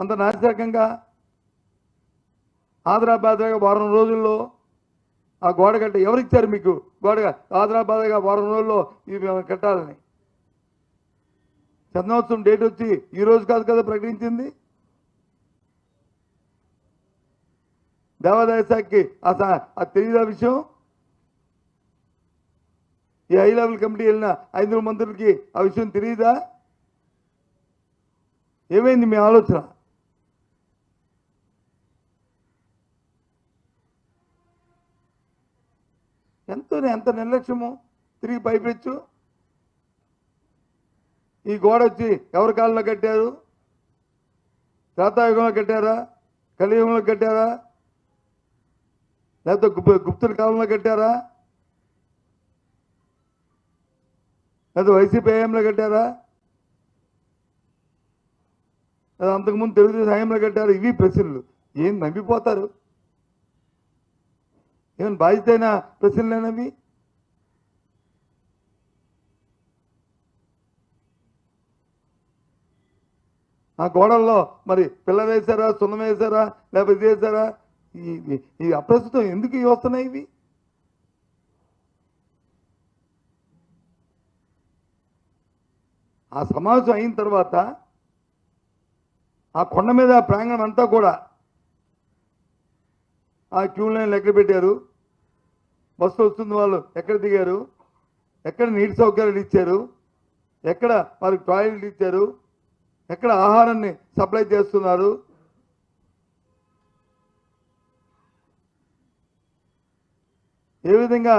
అంత నాసిరకంగా ఆదరాబాద్గా వారం రోజుల్లో ఆ గోడ కట్ట ఎవరిచ్చారు మీకు? గోడ ఆదరాబాద్గా వారం రోజుల్లో ఇవి మేము కట్టాలని. చందనోత్సవం డేట్ వచ్చి ఈ రోజు కాదు కదా ప్రకటించింది? దేవాదాయ శాఖకి ఆ అది తెలియదా విషయం? ఈ హై లెవెల్ కమిటీ వెళ్ళిన ఐదుగురు మంత్రులకి ఆ విషయం తెలియదా ఏమైంది మీ ఆలోచన? ఎంతో ఎంత నిర్లక్ష్యము తిరిగి పైపెచ్చు ఈ గోడ వచ్చి ఎవరి కాలంలో కట్టారు? త్రేతాయుగంలో కట్టారా? కలియుగంలో కట్టారా? లేకపోతే గుప్- గుప్తుల కాలంలో కట్టారా? లేదా వైసీపీ హయాంలో కట్టారా? లేదా అంతకుముందు తెలుగుదేశం హయాంలో కట్టారు? ఇవి ప్రశ్నలు. ఏం నమ్మిపోతారు ఏమైనా అయినా ప్రశ్నలేనవి? ఆ గోడల్లో మరి పిల్ల వేశారా సున్నం వేశారా లేకపోతే చేశారా వేశారా ఈ అప్రస్తుతం ఎందుకు ఇవి వస్తున్నాయి ఇవి? ఆ సమావేశం అయిన తర్వాత ఆ కొండ మీద ప్రాంగణం అంతా కూడా ఆ క్యూ లైన్ లెక్క పెట్టారు. బస్సు వస్తుంది వాళ్ళు. ఎక్కడ దిగారు? ఎక్కడ నీటి సౌకర్యాలు ఇచ్చారు? ఎక్కడ వారికి టాయిలెట్ ఇచ్చారు? ఎక్కడ ఆహారాన్ని సప్లై చేస్తున్నారు? ఏ విధంగా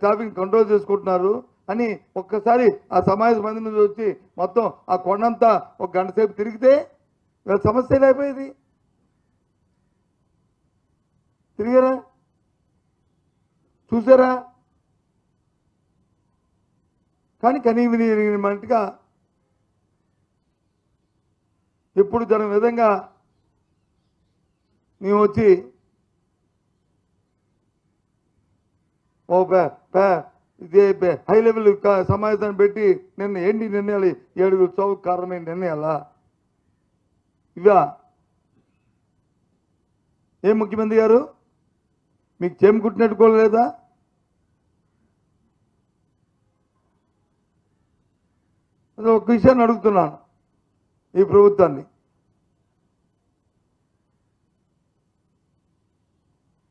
ట్రాఫిక్ కంట్రోల్ చేసుకుంటున్నారు అని ఒక్కసారి ఆ సమావేశ మంది నుంచి వచ్చి మొత్తం ఆ కొండంతా ఒక గంట సేపు తిరిగితే సమస్య అయిపోయేది తిరిగారా? చూసారా? కానీ కనీవిని ఎరిగినట్టుగా ఎప్పుడు జరగని విధంగా మేము వచ్చి ఓ పే- పే- ఇదే పే- హై లెవెల్ సమావేశాన్ని పెట్టి నిన్న ఏంటి నిర్ణయాలు? ఏడుగురు చౌక్ కారణమైన నిర్ణయాలా? ఇవా? ఏం ముఖ్యమంత్రి గారు? మీకు చేమకుట్టినట్టు కూడా ఒక విషయాన్ని అడుగుతున్నాను ఈ ప్రభుత్వాన్ని.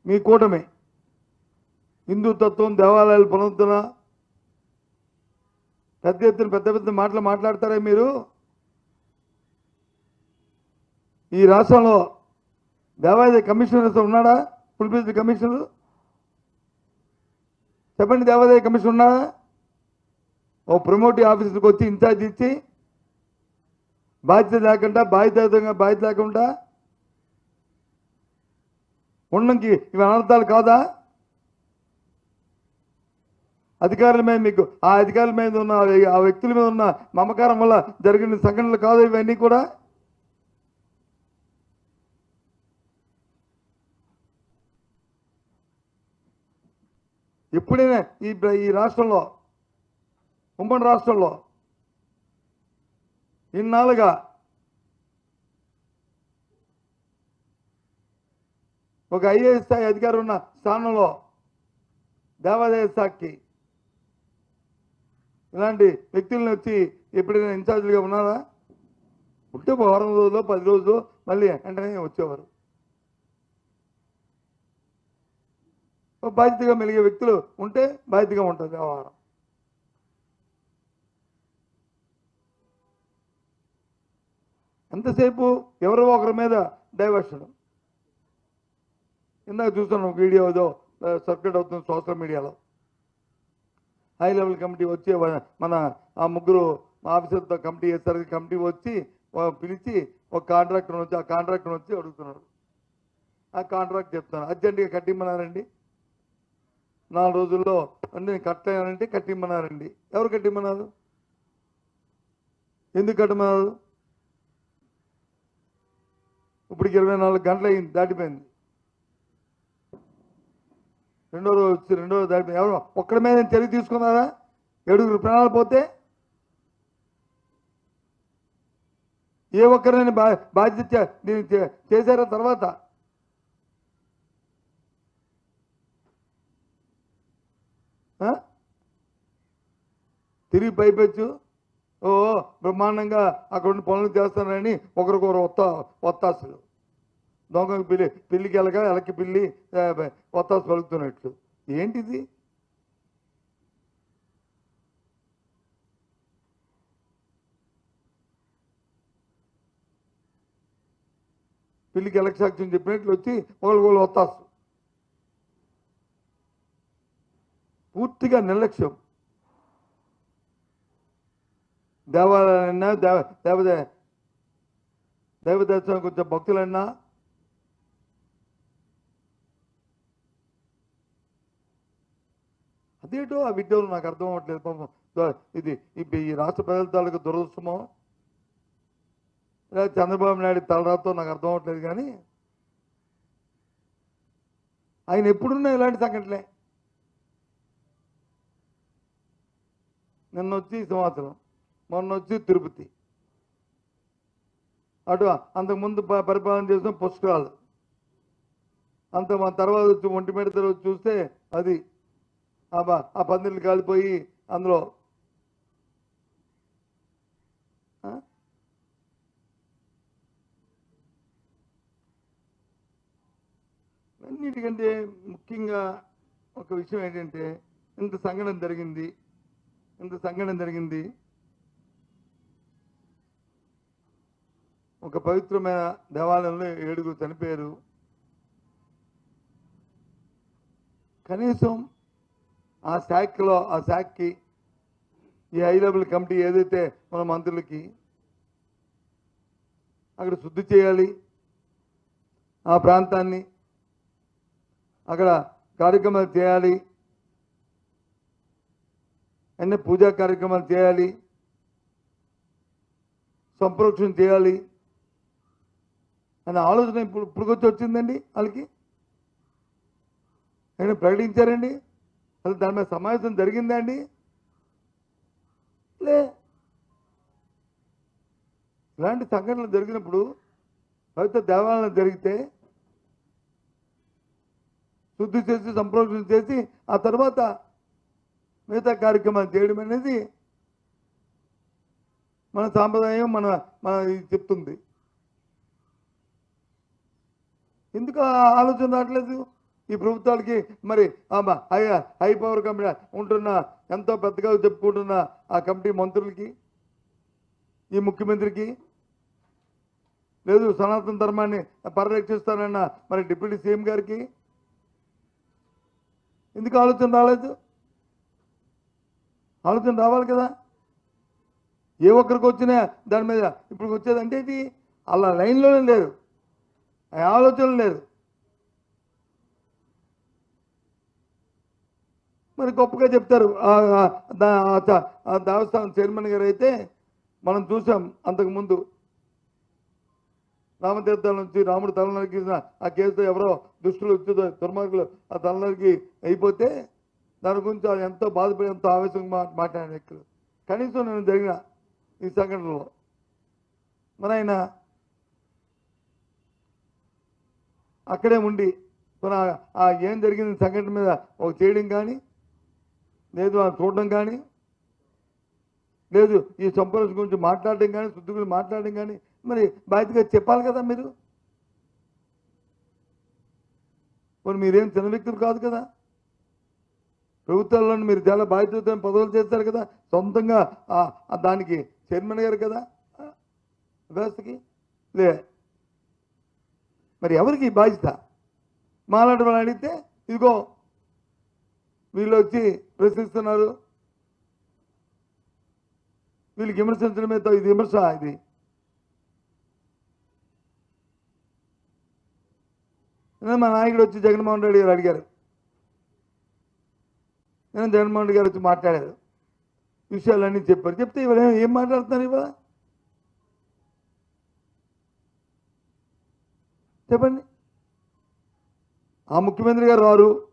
మీ కూటమి హిందూ తత్వం దేవాలయాలు పునరుద్ధరణ పెద్ద ఎత్తున పెద్ద పెద్ద మాటలు మాట్లాడతారా మీరు? ఈ రాష్ట్రంలో దేవాలయ కమిషనర్ ఉన్నాడా? పులిపేసి కమిషనర్ చెప్పండి దేవాదాయ కమిషన్ ఉన్నారా ఓ ప్రమోటివ్ ఆఫీసర్కి వచ్చి ఇన్ఛార్జ్ ఇచ్చి బాధ్యత లేకుండా బాధ్యతంగా బాధ్యత లేకుండా ఉండడానికి ఇవి అనర్థాలు కాదా? అధికారుల మీద మీకు ఆ అధికారుల మీద ఉన్న ఆ ఆ వ్యక్తుల మీద ఉన్న మమకారం వల్ల జరిగిన సంఘటనలు కాదు ఇవన్నీ కూడా? ఎప్పుడైనా ఈ ఈ రాష్ట్రంలో ఉమ్మడి రాష్ట్రంలో ఇన్నాళ్ళుగా ఒక ఐఏఎస్ స్థాయి అధికారి ఉన్న స్థానంలో దేవాదాయ శాఖకి ఇలాంటి వ్యక్తులను వచ్చి ఎప్పుడైనా ఇన్ఛార్జ్లుగా ఉన్నారా? ఉంటే ఒక వారం రోజులు పది రోజులు మళ్ళీ వెంటనే వచ్చేవారు. బాధ్యతగా మెలిగే వ్యక్తులు ఉంటే బాధ్యతగా ఉంటుంది వ్యవహారం. ఎంతసేపు ఎవరో ఒకరి మీద డైవర్షన్. ఇందాక చూస్తున్నాం వీడియో ఏదో సర్క్యూట్ అవుతుంది సోషల్ మీడియాలో. హై లెవెల్ కమిటీ వచ్చి మన ఆ ముగ్గురు ఆఫీసర్తో కమిటీ చేస్తారు కమిటీ వచ్చి పిలిచి ఒక కాంట్రాక్టర్ వచ్చి ఆ కాంట్రాక్టర్ వచ్చి అడుగుతున్నాడు ఆ కాంట్రాక్ట్ చెప్తాను అర్జెంటుగా కట్టిమ్మన్నారండి? నాలుగు రోజుల్లో అంటే నేను కట్టానంటే కట్టిమ్మన్నారండి. ఎవరు కట్టిమ్మన్నారు? ఎందుకు కట్టమన్నారు ఇప్పటికి ఇరవై నాలుగు గంటలు అయింది దాటిపోయింది. రెండో రోజు వచ్చి రెండో రోజు దాటిపోయింది. ఎవరు? ఒక్కడి మీద చర్య తీసుకున్నారా? ఏడుగురు ప్రాణాలు పోతే? ఏ ఒక్కరిని బా బాధ్యత నేను చే- చేశారా తర్వాత? తిరిగి పైపెచ్చు ఓ బ్రహ్మాండంగా అక్కడ ఉండి పనులు చేస్తానని ఒకరికొకరు ఒత్త ఒత్తాసులు. దొంగకి పిల్లి పిల్లికి ఎలక ఎలకి పిల్లి వత్తాసు ఒత్తాసు పలుకుతున్నట్లు. ఏంటిది? పిల్లికి ఎలక సాక్ష్యం చెప్పినట్లు వచ్చి ఒకరికొకరు ఒత్తాసు. పూర్తిగా నిర్లక్ష్యం. దేవాలయాలన్నా దేవ దేవదే దైవదర్శనం కొంచెం భక్తులన్నా అదేటో ఆ విద్యలు నాకు అర్థం అవ్వట్లేదు. పాపం ఇది ఇప్పుడు ఈ రాష్ట్ర ప్రజల దురదృష్టమో లేదా చంద్రబాబు నాయుడు తలరాతో నాకు అర్థం అవ్వట్లేదు కానీ ఆయన ఎప్పుడున్నా ఇలాంటి సంఘటనలే. నిన్న వచ్చి సంవత్సరం మొన్న వచ్చి తిరుపతి. అటు అంతకుముందు ప- పరిపాలన చేసిన పుష్కరాలు. అంత మా తర్వాత వచ్చి ఒంటి మెడతలు చూస్తే అది ఆ ఆ పందిళ్ళు కాలిపోయి అందులో. అన్నిటికంటే ముఖ్యంగా ఒక విషయం ఏంటంటే ఇంత సంఘటన జరిగింది. ఇంత సంఘటన జరిగింది. ఒక పవిత్రమైన దేవాలయంలో ఏడుగురు చనిపోయారు. కనీసం ఆ శాఖలో ఆ శాఖకి ఈ హై లెవెల్ కమిటీ ఏదైతే మన మంత్రులకి అక్కడ శుద్ధి చేయాలి ఆ ప్రాంతాన్ని అక్కడ కార్యక్రమాలు చేయాలి అన్ని పూజా కార్యక్రమాలు చేయాలి. సంప్రోక్షణ చేయాలి. అనే ఆలోచన ఇప్పుడు ఇప్పుడుకొచ్చి వచ్చిందండి వాళ్ళకి. ఆయన ప్రకటించారండి అసలు దాని మీద సమావేశం జరిగిందా అండి? లే. ఇలాంటి సంఘటనలు జరిగినప్పుడు పవిత్ర దేవాలయం జరిగితే శుద్ధి చేసి సంప్రోక్షణ చేసి ఆ తర్వాత మిగతా కార్యక్రమాలు చేయడం అనేది మన సాంప్రదాయం మన మన ఇది చెప్తుంది. ఎందుకు ఆ ఆలోచన రావట్లేదు? ఈ ప్రభుత్వాలకి మరి ఆ హై హై పవర్ కమిటీ ఉంటున్న ఎంతో పెద్దగా చెప్పుకుంటున్న ఆ కమిటీ మంత్రులకి ఈ ముఖ్యమంత్రికి లేదు సనాతన ధర్మాన్ని పరిరక్షిస్తానన్న మరి డిప్యూటీ సీఎం గారికి ఎందుకు ఆలోచన రాలేదు? ఆలోచన రావాలి కదా. ఏ ఒక్కరికి వచ్చినా దాని మీద ఇప్పుడు వచ్చేది అంటే ఇది అలా లైన్లోనే లేదు. ఆ ఆలోచన లేదు. మరి గొప్పగా చెప్తారు. దేవస్థానం చైర్మన్ గారు అయితే మనం చూసాం అంతకుముందు. రామతీర్థాల నుంచి రాముడు తలనరికి ఆ కేసుతో ఎవరో దుష్టులు వచ్చి దుర్మార్గులు ఆ తలనరికి అయిపోతే దాని గురించి ఆయన ఎంతో బాధపడి ఎంతో ఆవేశంగా మా మాట్లాడిన వ్యక్తులు. కనీసం నేను జరిగిన ఈ సంఘటనలో మన ఆయన అక్కడే ఉండి మన ఆ ఏం జరిగింది సంఘటన మీద ఒక చేయడం కానీ లేదు ఆ చూడడం కానీ లేదు ఈ సంపరస్ గురించి మాట్లాడడం కానీ శుద్ధి గురించి మాట్లాడడం కానీ మరి బాధ్యతగా చెప్పాలి కదా మీరు? మరి మీరేం చిన్న వ్యక్తులు కాదు కదా? ప్రభుత్వాలను మీరు చాలా బాధ్యత పదవులు చేస్తారు కదా? సొంతంగా దానికి చైర్మన్ గారు కదా? వ్యవస్థకి? లే. మరి ఎవరికి బాధ్యత? మాలాంటి వాళ్ళు అడిగితే ఇదిగో వీళ్ళు వచ్చి ప్రశ్నిస్తున్నారు. వీళ్ళకి విమర్శించడమే ఇది విమర్శ ఇది. మా నాయకుడు వచ్చి జగన్మోహన్ రెడ్డి గారు అడిగారు. నేను జగన్మోహన్ రెడ్డి గారు వచ్చి మాట్లాడారు విషయాలన్నీ చెప్పారు. చెప్తే ఇవాళ ఏం- మాట్లాడుతున్నారు ఇవాళ? చెప్పండి. ఆ ముఖ్యమంత్రి గారు రారు.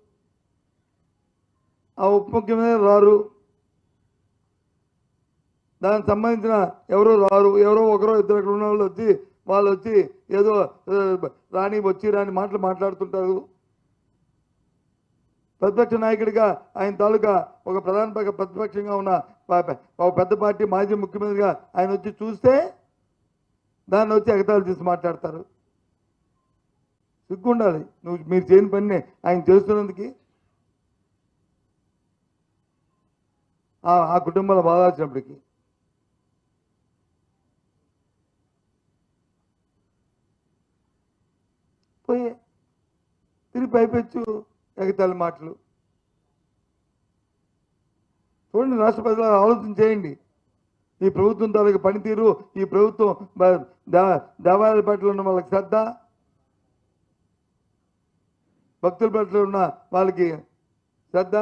ఆ ఉప ముఖ్యమంత్రి రారు. దానికి సంబంధించిన ఎవరో రారు. ఎవరో ఒకరో ఇద్దరు అక్కడ ఉన్న వాళ్ళు వచ్చి వాళ్ళు వచ్చి ఏదో రాని వచ్చి రాని మాటలు మాట్లాడుతుంటారు. ప్రతిపక్ష నాయకుడిగా ఆయన తాలూకా ఒక ప్రధాన ప్రతిపక్షంగా ఉన్న ఒక పెద్ద పార్టీ మాజీ ముఖ్యమంత్రిగా ఆయన వచ్చి చూస్తే దాన్ని వచ్చి ఎగతాలు చేసి మాట్లాడతారు. సిగ్గుండాలి. నువ్వు మీరు చేయని పని ఆయన చేస్తున్నందుకు. ఆ- ఆ బాధ వచ్చినప్పటికీ. పోయే తిరిగి పైపెచ్చు. ఎగతాళి మాటలు. చూడండి రాష్ట్ర ప్రజలు ఆలోచన చేయండి. ఈ ప్రభుత్వం తాలూకు పనితీరు ఈ ప్రభుత్వం దేవాలయాల పట్ల ఉన్న వాళ్ళకి శ్రద్ధ భక్తుల పట్ల ఉన్న వాళ్ళకి శ్రద్ధ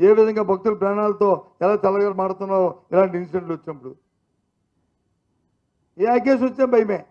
ఏ విధంగా భక్తుల ప్రాణాలతో ఎలా చల్లగా మారుతున్నారో ఇలాంటి ఇన్సిడెంట్లు వచ్చినప్పుడు. ఏ కేసు వచ్చినా భయమే.